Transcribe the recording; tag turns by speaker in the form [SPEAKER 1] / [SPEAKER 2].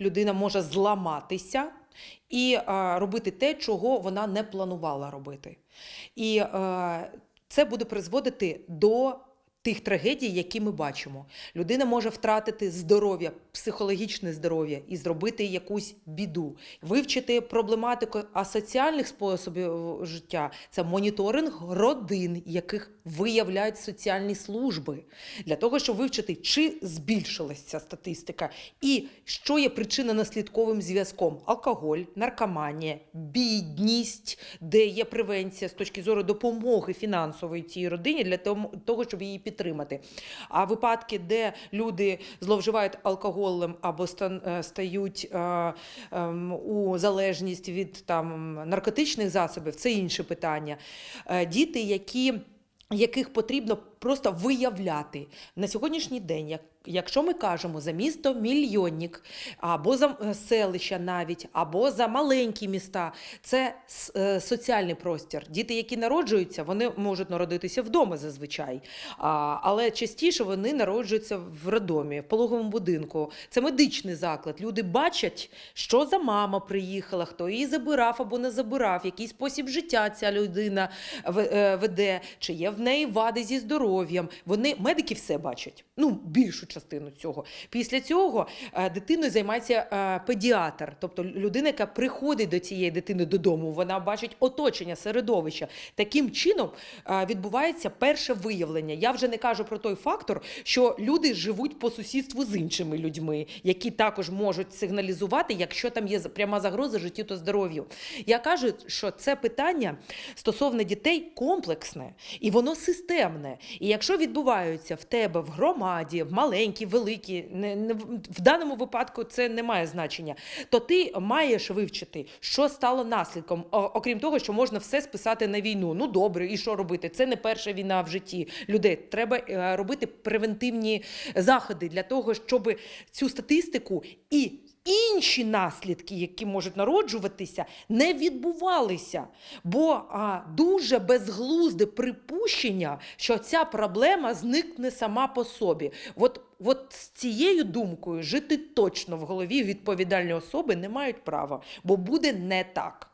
[SPEAKER 1] Людина може зламатися і е, робити те, чого вона не планувала робити. І е, це буде призводити до тих трагедій, які ми бачимо. Людина може втратити здоров'я, психологічне здоров'я і зробити якусь біду. Вивчити проблематику асоціальних способів життя це моніторинг родин, яких виявляють соціальні служби, для того, щоб вивчити, чи збільшилася ця статистика, і що є причинно-наслідковим зв'язком: алкоголь, наркоманія, бідність, де є превенція з точки зору допомоги фінансової цій родині для того, щоб її підтримати. А випадки, де люди зловживають алкоголем або е, стають е, ем, у залежність від там наркотичних засобів, це інше питання. Е, Діти, які яких потрібно просто виявляти на сьогоднішній день, як, якщо ми кажемо за місто мільйонник, або за е, селища навіть, або за маленькі міста, це е, соціальний простір. Діти, які народжуються, вони можуть народитися вдома зазвичай, але частіше вони народжуються в роддомі, в пологовому будинку. Це медичний заклад. Люди бачать, що за мама приїхала, хто її забирав або не забирав, який спосіб життя ця людина е, веде, чи є в неї вади зі здоров'ям. Вони медики все бачать. Ну, більшу частину цього. Pісля цього е, дитиною займається е, педіатр, тобто людина, яка приходить до цієї дитини додому, вона бачить оточення, середовища. Таким чином е, відбувається перше виявлення. Я вже не кажу про той фактор, що люди живуть по сусідству з іншими людьми, які також можуть сигналізувати, якщо там є пряма загроза життю та здоров'ю. Я кажу, що це питання стосовно дітей комплексне і воно системне. І якщо відбуваються в тебе в громаді, в маленькій, великій, не, не, в- в даному випадку це не має значення, то ти маєш вивчити, що стало наслідком, окрім того, що можна все списати на війну. Ну добре, і що робити? Це не перша війна в житті людей. Треба е, робити превентивні заходи для того, щоб цю статистику і інші наслідки, які можуть народжуватися, не відбувалися. Бо а, дуже безглузде припущення, що ця проблема зникне сама по собі. От, от з цією думкою жити точно в голові відповідальні особи не мають права, бо буде не так.